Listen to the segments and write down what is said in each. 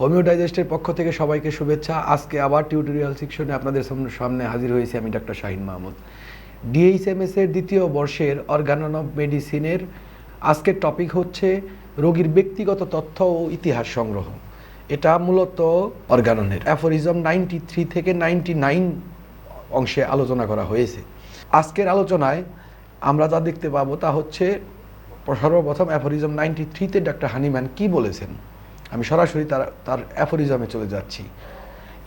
Homeo ডাইজেস্টের পক্ষ থেকে সবাইকে শুভেচ্ছা। আজকে আবার টিউটোরিয়াল সেকশনে আপনাদের সামনে- হাজির হয়েছি আমি ডাক্তার শাহিন মাহমুদ। ডিএইচএমএস এর দ্বিতীয় বর্ষের অর্গানন অফ মেডিসিনের আজকের টপিক হচ্ছে রোগীর ব্যক্তিগত তথ্য ও ইতিহাস সংগ্রহ। এটা মূলত অর্গাননের অ্যাফোরিজম নাইনটি থ্রি থেকে নাইনটি নাইন অংশে আলোচনা করা হয়েছে। আজকের আলোচনায় আমরা যা দেখতে পাবো তা হচ্ছে সর্বপ্রথম অ্যাফোরিজম নাইনটি থ্রিতে ডাক্তার হানিম্যান কি বলেছেন? আমি সরাসরি তার তার অ্যাফোরিজমে চলে যাচ্ছি।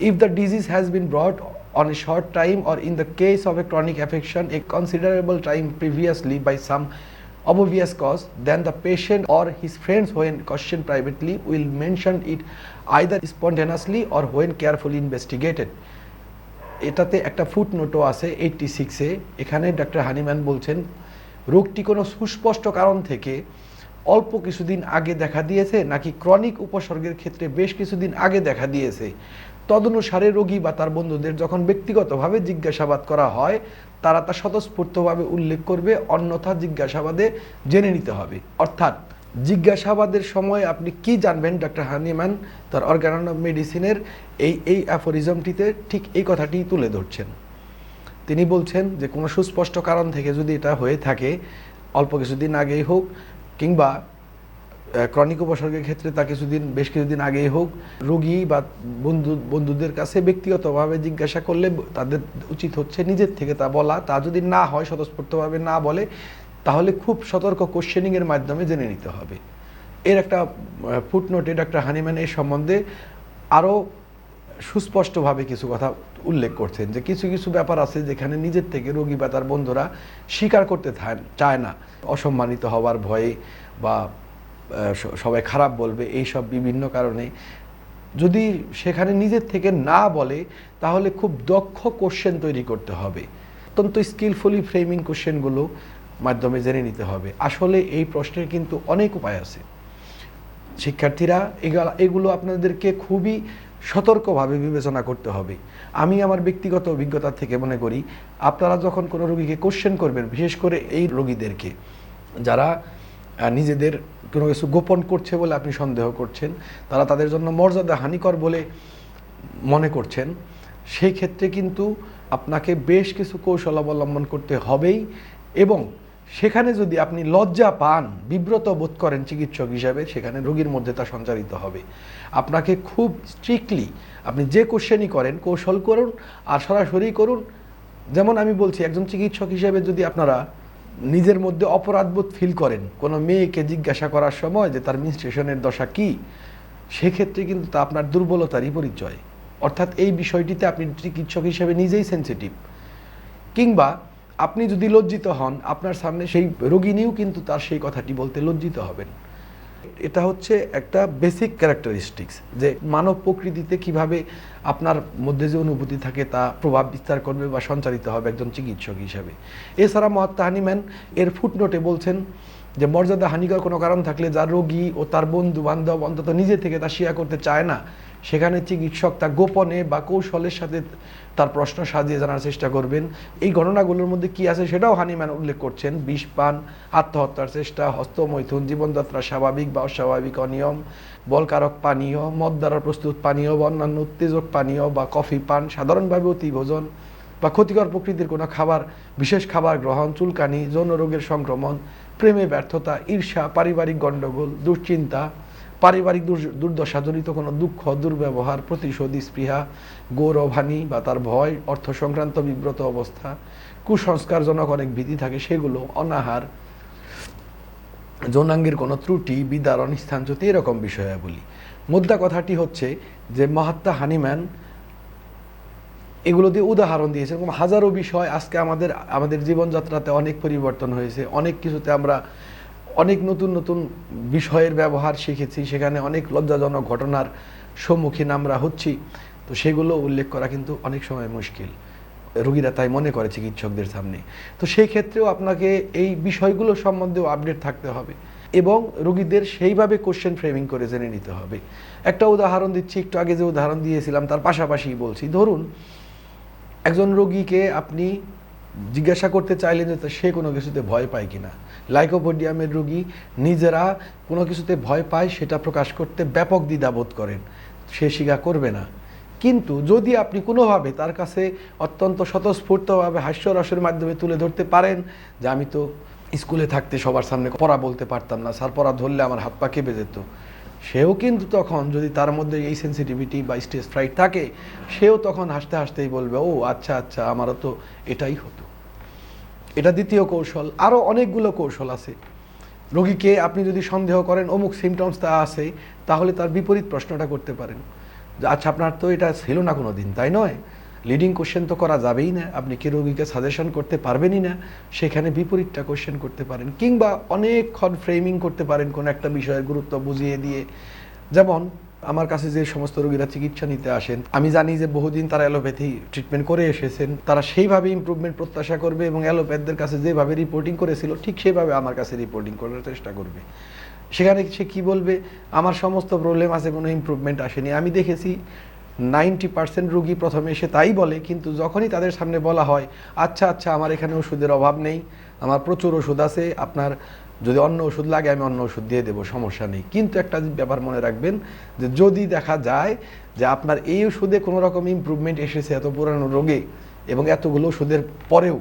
If the disease has been brought on a short time or in the case of a chronic affection a considerable time previously by some obvious cause then the patient or his friends when question privately will mention it either spontaneously or when carefully investigated এটাতে একটা foot নোটও আছে eighty সিক্সে এখানে doctor Hahnemann বলছেন, রোগটি কোনো সুস্পষ্ট কারণ থেকে অল্প কিছুদিন আগে দেখা দিয়েছে, নাকি ক্রনিক উপসর্গের ক্ষেত্রে বেশ কিছুদিন আগে দেখা দিয়েছে। তদনুসারে রোগী বা তার বন্ধুদের যখন ব্যক্তিগতভাবে জিজ্ঞাসাবাদ করা হয়, তারা তা স্বতঃস্ফূর্তভাবে উল্লেখ করবে, অন্যথা জিজ্ঞাসাবাদে জেনে নিতে হবে। অর্থাৎ, জিজ্ঞাসাবাদের সময় আপনি কি জানবেন ডক্টর হানিম্যান তার অর্গান অফ মেডিসিনের এই এই অ্যাফোরিজমটিতে ঠিক এই কথাটি তুলে ধরছেন। তিনি বলছেন যে, কোনো সুস্পষ্ট কারণ থেকে যদি এটা হয়ে থাকে, অল্প কিছুদিন আগেই হোক কিংবা ক্রনিক উপসর্গের ক্ষেত্রে তা কিছুদিন, বেশ কিছুদিন আগেই হোক, রোগী বা বন্ধু, বন্ধুদের কাছে ব্যক্তিগতভাবে জিজ্ঞাসা করলে তাদের উচিত হচ্ছে নিজের থেকে তা বলা। তা যদি না হয়, স্বতঃস্ফূর্তভাবে না বলে, তাহলে খুব সতর্ক কোশ্চেনিংয়ের মাধ্যমে জেনে নিতে হবে। এর একটা ফুটনোটে ডক্টর হানিম্যান এই সম্বন্ধে আরও সুস্পষ্টভাবে কিছু কথা উল্লেখ করছেন যে কিছু কিছু ব্যাপার আছে যেখানে নিজের থেকে রোগী বা তার বন্ধুরা স্বীকার করতে চায় না। অসম্মানিত হওয়ার ভয়ে বা সবাই খারাপ বলবে এই সব বিভিন্ন কারণে। যদি সেখানে নিজের থেকে না বলে, তাহলে খুব দক্ষ কোশ্চেন তৈরি করতে হবে। অত্যন্ত স্কিলফুলি ফ্রেমিং কোশ্চেনগুলো মাধ্যমে জেনে নিতে হবে। আসলে এই প্রশ্নের কিন্তু অনেক উপায় আছে। শিক্ষার্থীরা এগুলো আপনাদেরকে খুবই সতর্কভাবে বিবেচনা করতে হবে। আমি আমার ব্যক্তিগত অভিজ্ঞতা থেকে মনে করি, আপনারা যখন কোনো রোগীকে কোশ্চেন করবেন, বিশেষ করে এই রোগীদেরকে, যারা নিজেদের কোনো কিছু গোপন করছে বলে আপনি সন্দেহ করছেন, তারা তাদের জন্য মর্যাদা হানিকর বলে মনে করছেন, সেই ক্ষেত্রে কিন্তু আপনাকে বেশ কিছু কৌশল অবলম্বন করতে হবেই এবং সেখানে যদি আপনি লজ্জা পান, বিব্রত বোধ করেন চিকিৎসক হিসাবে, সেখানে রোগীর মধ্যে তা সঞ্চারিত হবে। আপনাকে খুব স্ট্রিক্টলি আপনি যে কোশ্চেনই করেন, কৌশল করুন আর সরাসরি করুন। যেমন আমি বলছি, একজন চিকিৎসক হিসেবে যদি আপনারা নিজের মধ্যে অপরাধবোধ ফিল করেন, কোনো মেয়েকে জিজ্ঞাসা করার সময় যে তার মিনস্ট্রেশনের দশা কী, সেক্ষেত্রে কিন্তু তা আপনার দুর্বলতারই পরিচয়। অর্থাৎ এই বিষয়টিতে আপনি চিকিৎসক হিসেবে নিজেই সেন্সিটিভ কিংবা আপনি যদি লজ্জিত হন, আপনার সামনে সেই রোগিনীও কিন্তু তার সেই কথাটি বলতে লজ্জিত হবেন। এটা হচ্ছে একটা বেসিক ক্যারেক্টারিস্টিক্স যে মানব প্রকৃতিতে কীভাবে আপনার মধ্যে যে অনুভূতি থাকে তা প্রভাব বিস্তার করবে বা সঞ্চারিত হবে একজন চিকিৎসক হিসাবে। এছাড়া মহাত্মা হানিম্যান এর ফুটনোটে বলছেন যে মর্যাদা হানিকর কোনো কারণ থাকলে যার রোগী ও তার বন্ধু বান্ধব অন্তত নিজে থেকে তা শেয়ার করতে চায় না সেখানে চিকিৎসক তা গোপনে বা কৌশলের সাথে তার প্রশ্ন সাজিয়ে জানার চেষ্টা করবেন। এই ঘটনাগুলোর মধ্যে কি আছে সেটাও হানিম্যান উল্লেখ করছেন। বিষ পান, আত্মহত্যার চেষ্টা, হস্তমৈথুন, জীবনযাত্রা স্বাভাবিক বা অস্বাভাবিক, অনিয়ম, বলকারক পানীয়, মদ দ্বারা প্রস্তুত পানীয় বা অন্যান্য উত্তেজক পানীয় বা কফি পান, সাধারণভাবে অতি ভোজন বা ক্ষতিকর প্রকৃতির কোনো খাবার, বিশেষ খাবার গ্রহণ, চুলকানি, যৌন রোগের সংক্রমণ, প্রেমে ব্যর্থতা, ঈর্ষা, পারিবারিক গণ্ডগোল, দুশ্চিন্তা পারিবারিক দুর- দুর্দশাজনিত কোনো দুঃখ, দুর্ব্যবহার, প্রতিশোধ, স্পৃহা, গৌরবহানি বা তার ভয়, অর্থ সংক্রান্ত বিব্রত অবস্থা, কুসংস্কারজনক অনেক ভীতি থাকে, সেগুলো অনাহার, যৌনাঙ্গের কোনো ত্রুটি বিদারণ স্থানচ্যুতি এরকম বিষয়াবলী। মুদ্রা কথাটি হচ্ছে যে মহাত্মা হানিম্যান এগুলো দিয়ে উদাহরণ দিয়েছে এরকম হাজারো বিষয় আজকে আমাদের আমাদের জীবনযাত্রাতে অনেক পরিবর্তন হয়েছে। অনেক কিছুতে আমরা অনেক নতুন নতুন বিষয়ের ব্যবহার শিখেছি, সেখানে অনেক লজ্জাজনক ঘটনার সম্মুখীন আমরা হচ্ছি। তো সেগুলো উল্লেখ করা কিন্তু অনেক সময় মুশকিল। রোগীরা তাই মনে করে চিকিৎসকদের সামনে। তো সেই ক্ষেত্রেও আপনাকে এই বিষয়গুলো সম্বন্ধেও আপডেট থাকতে হবে এবং রোগীদের সেইভাবে কোশ্চেন ফ্রেমিং করে জেনে নিতে হবে। একটা উদাহরণ দিচ্ছি, একটু আগে যে উদাহরণ দিয়েছিলাম, তার পাশাপাশি বলছি। ধরুন, একজন রোগীকে আপনি জিজ্ঞাসা করতে চাইলেন যে সে কোনো কিছুতে ভয় পায় কিনা। লাইকোপোডিয়ামের রোগী নিজেরা কোনো কিছুতে ভয় পায় সেটা প্রকাশ করতে ব্যাপক দ্বিধাবোধ করেন। সে স্বীকার করবে না। কিন্তু যদি আপনি কোনোভাবে তার কাছে অত্যন্ত স্বতঃস্ফূর্তভাবে হাস্যরসের মাধ্যমে তুলে ধরতে পারেন, যে আমি তো স্কুলে থাকতে সবার সামনে পড়া বলতে পারতাম না, স্যার পড়া ধরলে আমার হাত পা কেঁপে যেত। সেও কিন্তু তখন যদি তার মধ্যে এই সেন্সিটিভিটি বা স্টেজ ফ্রাইট থাকে, সেও তখন হাসতে হাসতেই বলবে, ও আচ্ছা আচ্ছা আমারও তো এটাই হতো। এটা দ্বিতীয় কৌশল। আরও অনেকগুলো কৌশল আছে। রোগীকে আপনি যদি সন্দেহ করেন, অমুক সিমটমস তা আছে, তাহলে তার বিপরীত প্রশ্নটা করতে পারেন। আচ্ছা আপনার তো এটা ছিল না কোনো দিন তাই নয়? লিডিং কোশ্চেন তো করা যাবেই না। আপনি কি রোগীকে সাজেশন করতে পারবেনই না? সেখানে বিপরীতটা কোশ্চেন করতে পারেন। কিংবা অনেকক্ষণ ফ্রেমিং করতে পারেন কোনো একটা বিষয়ের গুরুত্ব বুঝিয়ে দিয়ে। যেমন, আমার কাছে যে সমস্ত রোগীরা চিকিৎসা নিতে আসেন, আমি জানি যে বহুদিন তারা অ্যালোপ্যাথি ট্রিটমেন্ট করে এসেছেন। তারা সেইভাবে ইমপ্রুভমেন্ট প্রত্যাশা করবে এবং অ্যালোপ্যাথদের কাছে যেভাবে রিপোর্টিং করেছিল, ঠিক সেভাবে আমার কাছে রিপোর্টিং করার চেষ্টা করবে। সেখানে সে কী বলবে? আমার সমস্ত প্রবলেম আছে, কোনো ইমপ্রুভমেন্ট আসেনি। আমি দেখেছি নাইনটি পার্সেন্ট রুগী প্রথমে এসে তাই বলে, কিন্তু যখনই তাদের সামনে বলা হয় আচ্ছা আচ্ছা আমার এখানে ওষুধের অভাব নেই, আমার প্রচুর ওষুধ আছে, আপনার যদি অন্য ওষুধ লাগে, আমি অন্য ওষুধ দিয়ে দেবো, সমস্যা নেই। কিন্তু একটা ব্যাপার মনে রাখবেন যে, যদি দেখা যায় যে আপনার এই ওষুধে কোনো রকম ইমপ্রুভমেন্ট এসেছে এত পুরানো রোগে এবং এতগুলো ওষুধের পরেও,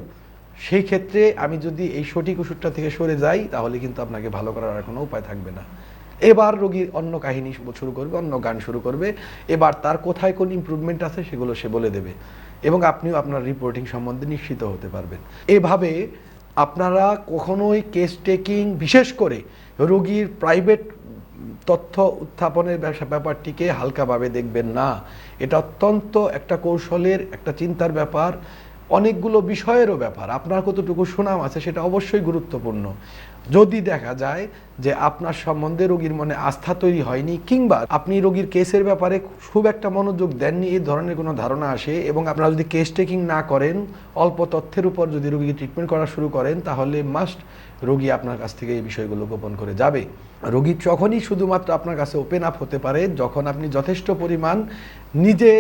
সেই ক্ষেত্রে আমি যদি এই সঠিক ওষুধটা থেকে সরে যাই, তাহলে কিন্তু আপনাকে ভালো করার আর কোনো উপায় থাকবে না। এবার রোগীর অন্য কাহিনী শুরু করবে, অন্য গান শুরু করবে। এবার তার কোথায় কোন ইম্প্রুভমেন্ট আছে সেগুলো সে বলে দেবে। এবং আপনিও আপনার রিপোর্টিং সম্বন্ধে নিশ্চিত হতে পারবেন। এভাবে আপনারা কখনোই কেস টেকিং বিশেষ করে রোগীর প্রাইভেট তথ্য উত্থাপনের ব্যাপারটিকে হালকাভাবে দেখবেন না। এটা অত্যন্ত একটা কৌশলের, একটা চিন্তার ব্যাপার। অনেকগুলো বিষয়েরও ব্যাপার। আপনার কতটুকু সুনাম আছে সেটা অবশ্যই গুরুত্বপূর্ণ। যদি দেখা যায় যে আপনার সম্বন্ধে রোগীর মনে আস্থা তৈরি হয়নি কিংবা আপনি রোগীর কেসের ব্যাপারে খুব একটা মনোযোগ দেননি, এই ধরনের কোনো ধারণা আসে এবং আপনারা যদি কেস টেকিং না করেন, অল্প তথ্যের উপর যদি রোগীকে ট্রিটমেন্ট করা শুরু করেন, তাহলে মাস্ট রোগী আপনার কাছ থেকে এই বিষয়গুলো গোপন করে যাবে। রোগী যখনই শুধুমাত্র আপনার কাছে ওপেন আপ হতে পারে যখন আপনি যথেষ্ট পরিমাণ নিজে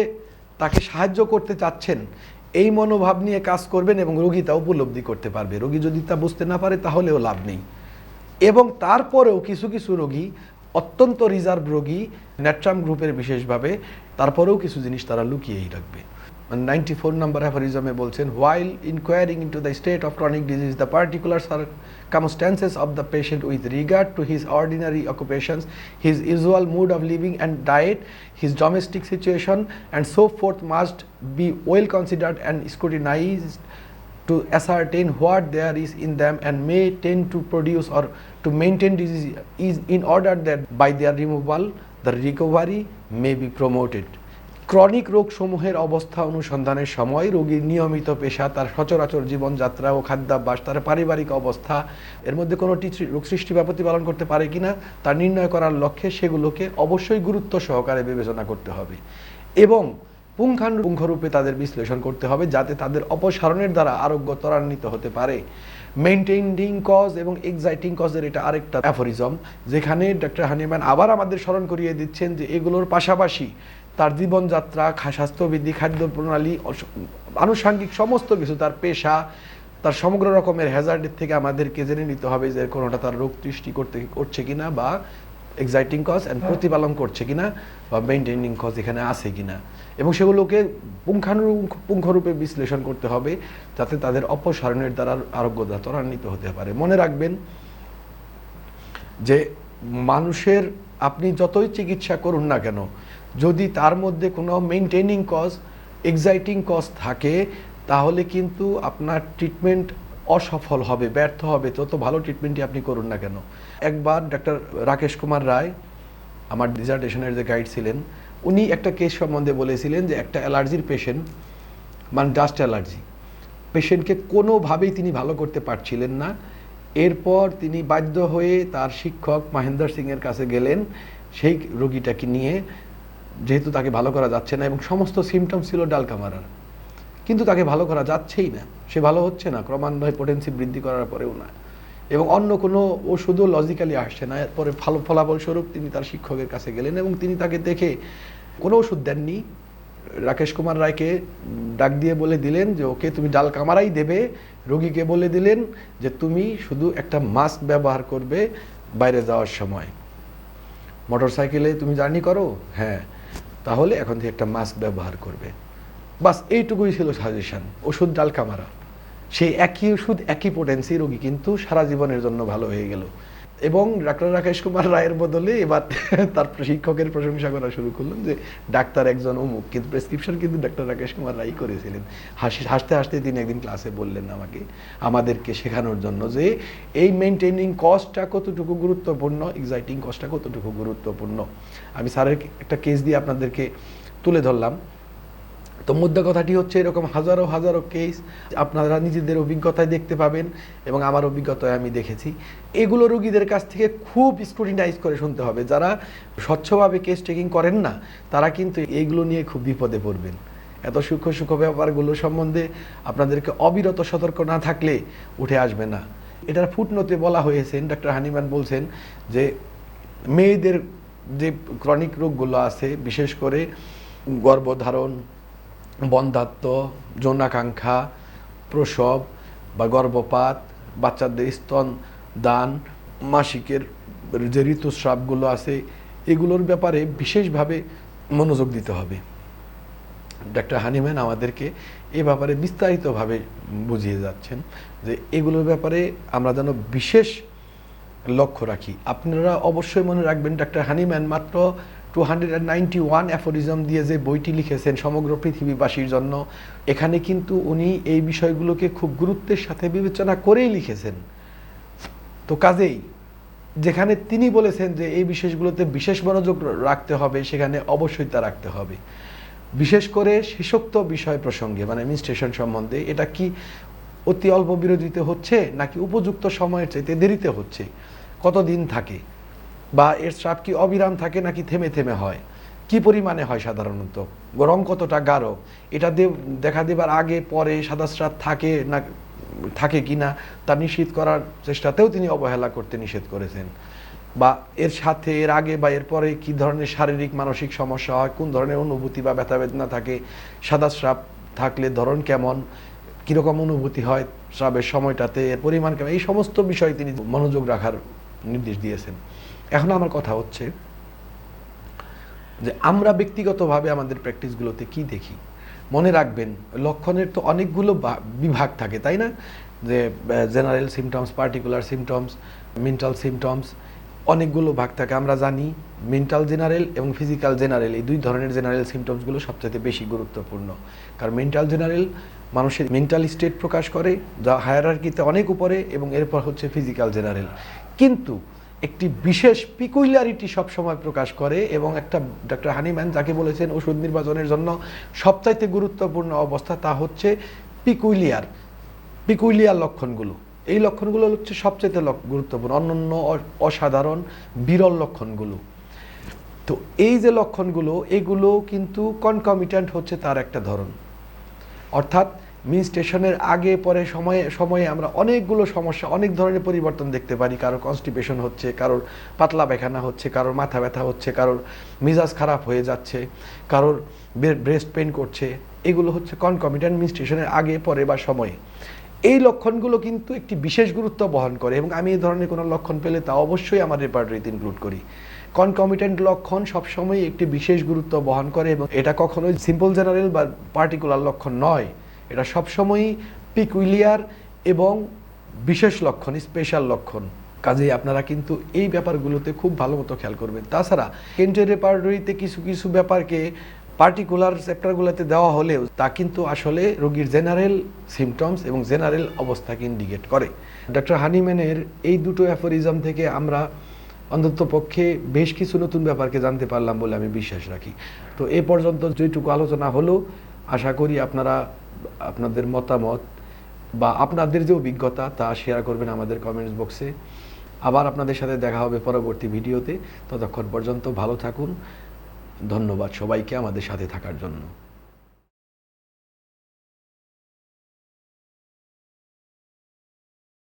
তাকে সাহায্য করতে চাচ্ছেন এই মনোভাব নিয়ে কাজ করবেন এবং রোগী তা উপলব্ধি করতে পারবে। রোগী যদি তা বুঝতে না পারে, তাহলেও লাভ নেই। এবং তারপরেও কিছু কিছু রোগী, অত্যন্ত রিজার্ভ রোগী, ন্যাট্রাম গ্রুপের বিশেষভাবে, তারপরেও কিছু জিনিস তারা লুকিয়েই রাখবে। নাইনটি ফোর নাম্বার অ্যাফারিজমে বলছেন while inquiring into the state of chronic disease the particular circumstances of the patient with regard to his ordinary occupations, his usual mood of living and diet, his domestic situation, and so forth must be well considered and scrutinized to ascertain what there is in them and may tend to produce or to maintain disease is in order that by their removal the recovery may be promoted. Chronic রোগসমূহের অবস্থা অনুসন্ধানের সময় রোগীর নিয়মিত পেশা, তার সচরাচর জীবনযাত্রা ও খাদ্যাভ্যাস, তার পারিবারিক অবস্থা, এর মধ্যে কোনো রোগ সৃষ্টি বা প্রতিপালন করতে পারে কিনা তা নির্ণয় করার লক্ষ্যে সেগুলোকে অবশ্যই গুরুত্ব সহকারে বিবেচনা করতে হবে। এবং পুঙ্খানুপুঙ্খরূপে তাদের বিশ্লেষণ করতে হবে যাতে তাদের অপসারণের দ্বারা আরোগ্য ত্বরান্বিত হতে পারে। মেনটেইনিং কজ এবং এক্সাইটিং কজের এটা আরেকটা অ্যাফোরিজম যেখানে ডক্টর হানিম্যান আবার আমাদের স্মরণ করিয়ে দিচ্ছেন যে এগুলোর পাশাপাশি তার জীবনযাত্রা স্বাস্থ্যবিধি খাদ্য প্রণালী আনুষাঙ্গিক সমস্ত কিছু তার পেশা তার সমগ্র রকমের হ্যাজার্ডের থেকে আমাদেরকে জেনে নিতে হবে যে কোনোটা তার রোগ সৃষ্টি করতে করছে কিনা বা এক্সাইটিং কজ অ্যান্ড প্রতিপালন করছে কিনা বা মেনটেনিং কজ এখানে আছে কিনা। এবং সেগুলোকে পুঙ্খানুপুঙ্খরূপে বিশ্লেষণ করতে হবে যাতে তাদের অপসারণের দ্বারা আরোগ্যতা ত্বরান্বিত হতে পারে। মনে রাখবেন যে মানুষের আপনি যতই চিকিৎসা করুন না কেন যদি তার মধ্যে কোনো মেনটেনিং কজ এক্সাইটিং কজ থাকে, তাহলে কিন্তু আপনার ট্রিটমেন্ট অসফল হবে, ব্যর্থ হবে। তত ভালো ট্রিটমেন্টই আপনি করুন না কেন। একবার ডাক্তার রাকেশ কুমার রায়, আমার ডিজার্টেশনের যে গাইড ছিলেন, উনি একটা কেস সম্বন্ধে বলেছিলেন যে একটা অ্যালার্জির পেশেন্ট মানে ডাস্ট অ্যালার্জি পেশেন্টকে কোনোভাবেই তিনি ভালো করতে পারছিলেন না। এরপর তিনি বাধ্য হয়ে তার শিক্ষক মহেন্দ্র সিংয়ের কাছে গেলেন সেই রোগীটাকে নিয়ে। যেহেতু তাকে ভালো করা যাচ্ছে না এবং সমস্ত সিমটম ছিল ডালকামারার। কিন্তু তাকে ভালো করা যাচ্ছেই না। সে ভালো হচ্ছে না, ক্রমান্বয়ে পোটেন্সি বৃদ্ধি করার পরেও না। এবং অন্য কোনো ওষুধও লজিক্যালি আসছে না। এরপরে ভালো ফলাফল স্বরূপ তিনি তার শিক্ষকের কাছে গেলেন এবং তিনি তাকে দেখে কোনো ওষুধ দেননি। রাকেশ কুমার রায়কে ডাক দিয়ে বলে দিলেন যে, ওকে তুমি ডাল কামারাই দেবে। রোগীকে বলে দিলেন যে, তুমি শুধু একটা মাস্ক ব্যবহার করবে বাইরে যাওয়ার সময়। মোটর সাইকেলে তুমি জার্নি করো? হ্যাঁ। তাহলে এখন থেকে একটা মাস্ক ব্যবহার করবে। বাস এইটুকুই ছিল সাজেশন ওষুধ, ডাল কামারা সেই একই ওষুধ, একই পোটেন্সি রোগী কিন্তু সারা জীবনের জন্য ভালো হয়ে গেল। এবং ডাক্তার রাকেশ কুমার রায়ের বদলে এবার তার শিক্ষকের প্রশংসা করা শুরু করলেন যে ডাক্তার একজন অমুক, কিন্তু প্রেসক্রিপশন কিন্তু ডাক্তার রাকেশ কুমার রায় করেছিলেন। হাসি হাসতে হাসতে তিনি একদিন ক্লাসে বললেন আমাকে, আমাদেরকে শেখানোর জন্য যে এই মেনটেনিং কস্টটা কতটুকু গুরুত্বপূর্ণ এক্সাইটিং কস্টটা কতটুকু গুরুত্বপূর্ণ? আমি স্যারের একটা কেস দিয়ে আপনাদেরকে তুলে ধরলাম। তো মুদ্রা কথাটি হচ্ছে এরকম হাজারো হাজারো কেস আপনারা নিজেদের অভিজ্ঞতায় দেখতে পাবেন এবং আমার অভিজ্ঞতায় আমি দেখেছি। এগুলো রোগীদের কাছ থেকে খুব স্ক্রুটিনাইজ করে শুনতে হবে। যারা স্বচ্ছভাবে কেস টেকিং করেন না, তারা কিন্তু এইগুলো নিয়ে খুব বিপদে পড়বেন। এত সূক্ষ্ম সূক্ষ্ম ব্যাপারগুলো সম্বন্ধে আপনাদেরকে অবিরত সতর্ক না থাকলে উঠে আসবে না। এটার ফুটনোতে বলা হয়েছে ডাক্তার হানিম্যান বলছেন যে, মেয়েদের যে ক্রনিক রোগগুলো আছে, বিশেষ করে গর্ভধারণ বন্ধাত্ম যৌনাকাঙ্ক্ষা, প্রসব বা গর্ভপাত, বাচ্চাদের স্তন দান, মাসিকের যে ঋতুস্রাবগুলো আছে, এগুলোর ব্যাপারে বিশেষভাবে মনোযোগ দিতে হবে। ডাক্তার হানিম্যান আমাদেরকে এ ব্যাপারে বিস্তারিতভাবে বুঝিয়ে যাচ্ছেন যে এগুলোর ব্যাপারে আমরা যেন বিশেষ লক্ষ্য রাখি। আপনারা অবশ্যই মনে রাখবেন, ডাক্তার হানিম্যান মাত্র two hundred and ninety one aphorism দিয়ে যে বইটি লিখেছেন সমগ্র পৃথিবীবাসীর জন্য, এখানে কিন্তু উনি এই বিষয়গুলোকে খুব গুরুত্বের সাথে বিবেচনা করেই লিখেছেন। তো কাজেই, যেখানে তিনি বলেছেন যে এই বিষয়গুলোতে বিশেষ মনোযোগ রাখতে হবে, সেখানে অবশ্যই তা রাখতে হবে। বিশেষ করে শেষোক্ত বিষয় প্রসঙ্গে মানে মিনস্ট্রেশন সম্বন্ধে, এটা কি অতি অল্প বিরোধিতে হচ্ছে, নাকি উপযুক্ত সময়ের চাইতে দেরিতে হচ্ছে, কতদিন থাকে? বা এর স্রাব কি অবিরাম থাকে নাকি থেমে থেমে হয়? কি পরিমাণে হয় সাধারণত? রং কতটা গাঢ়? এটা দেখা দেবার আগে, পরে সাদা স্রাব থাকে না, থাকে কিনা তা নিশ্চিত করার চেষ্টাতেও তিনি অবহেলা করতে নিষেধ করেছেন। বা এর সাথে, এর আগে বা এর পরে কি ধরনের শারীরিক, মানসিক সমস্যা হয়, কোন ধরনের অনুভূতি বা ব্যথা বেদনা থাকে, সাদা স্রাব থাকলে ধরন কেমন, কীরকম অনুভূতি হয় স্রাবের সময়টাতে, এর পরিমাণ কেমন, এই সমস্ত বিষয়ে তিনি মনোযোগ রাখার নির্দেশ দিয়েছেন। এখন আমার কথা হচ্ছে যে আমরা ব্যক্তিগতভাবে আমাদের প্র্যাকটিসগুলোতে কি দেখি? মনে রাখবেন, লক্ষণের তো অনেকগুলো বিভাগ থাকে, তাই না? যে general symptoms particular symptoms mental symptoms অনেকগুলো ভাগ থাকে। আমরা জানি মেন্টাল জেনারেল এবং ফিজিক্যাল জেনারেল এই দুই ধরনের জেনারেল সিমটমসগুলো সবচেয়ে বেশি গুরুত্বপূর্ণ। কারণ মেন্টাল জেনারেল মানুষের মেন্টাল স্টেট প্রকাশ করে, যা হায়ারার্কিতে অনেক উপরে এবং এরপর হচ্ছে ফিজিক্যাল জেনারেল কিন্তু একটি বিশেষ পিকুইলারিটি সবসময় প্রকাশ করে এবং একটা ডক্টর হানিম্যান যাকে বলেছেন ওষুধ নির্বাচনের জন্য সবচাইতে গুরুত্বপূর্ণ অবস্থা তা হচ্ছে পিকুইলিয়ার পিকুইলিয়ার লক্ষণগুলো। এই লক্ষণগুলো হচ্ছে সবচাইতে গুরুত্বপূর্ণ অন্যান্য অ- অসাধারণ, বিরল লক্ষণগুলো। তো এই যে লক্ষণগুলো, এগুলো কিন্তু কনকমিট্যান্ট হচ্ছে তার একটা ধরন। অর্থাৎ মিন স্টেশনের আগে, পরে সময়ে সময়ে আমরা অনেকগুলো সমস্যা, অনেক ধরনের পরিবর্তন দেখতে পারি। কারোর কনস্টিপেশন হচ্ছে, কারোর পাতলা পায়খানা হচ্ছে, কারোর মাথা ব্যথা হচ্ছে, কারোর মেজাজ খারাপ হয়ে যাচ্ছে, কারোর ব্রেস্ট পেন করছে। এগুলো হচ্ছে কনকমিটেন্ট মিন স্টেশনের আগে, পরে বা সময়ে। এই লক্ষণগুলো কিন্তু একটি বিশেষ গুরুত্ব বহন করে এবং আমি এই ধরনের কোনো লক্ষণ পেলে তা অবশ্যই আমার রেপার্টরিতে ইনক্লুড করি। কনকমিটেন্ট লক্ষণ সবসময় একটি বিশেষ গুরুত্ব বহন করে এবং এটা কখনোই সিম্পল জেনারেল বা পার্টিকুলার লক্ষণ নয়। এটা সবসময়ই পিকুইলিয়ার এবং বিশেষ লক্ষণ স্পেশাল লক্ষণ। কাজেই আপনারা কিন্তু এই ব্যাপারগুলোতে খুব ভালো মতো খেয়াল করবেন। তাছাড়া কেন্টের রেপার্টরিতে কিছু কিছু ব্যাপারকে পার্টিকুলার চ্যাপ্টারগুলোতে দেওয়া হলেও তা কিন্তু আসলে রোগীর জেনারেল সিমটমস এবং জেনারেল অবস্থাকে ইন্ডিকেট করে। ডক্টর হানিম্যানের এই দুটো অ্যাফোরিজম থেকে আমরা অন্তত পক্ষে বেশ কিছু নতুন ব্যাপারকে জানতে পারলাম বলে আমি বিশ্বাস রাখি। তো এ পর্যন্ত যেটুকু আলোচনা হলো আশা করি আপনারা, আপনাদের মতামত বা আপনাদের যে অভিজ্ঞতা তা শেয়ার করবেন আমাদের কমেন্টস বক্সে আবার আপনাদের সাথে দেখা হবে পরবর্তী ভিডিওতে ততক্ষণ পর্যন্ত ভালো থাকুন। ধন্যবাদ সবাইকে আমাদের সাথে থাকার জন্য।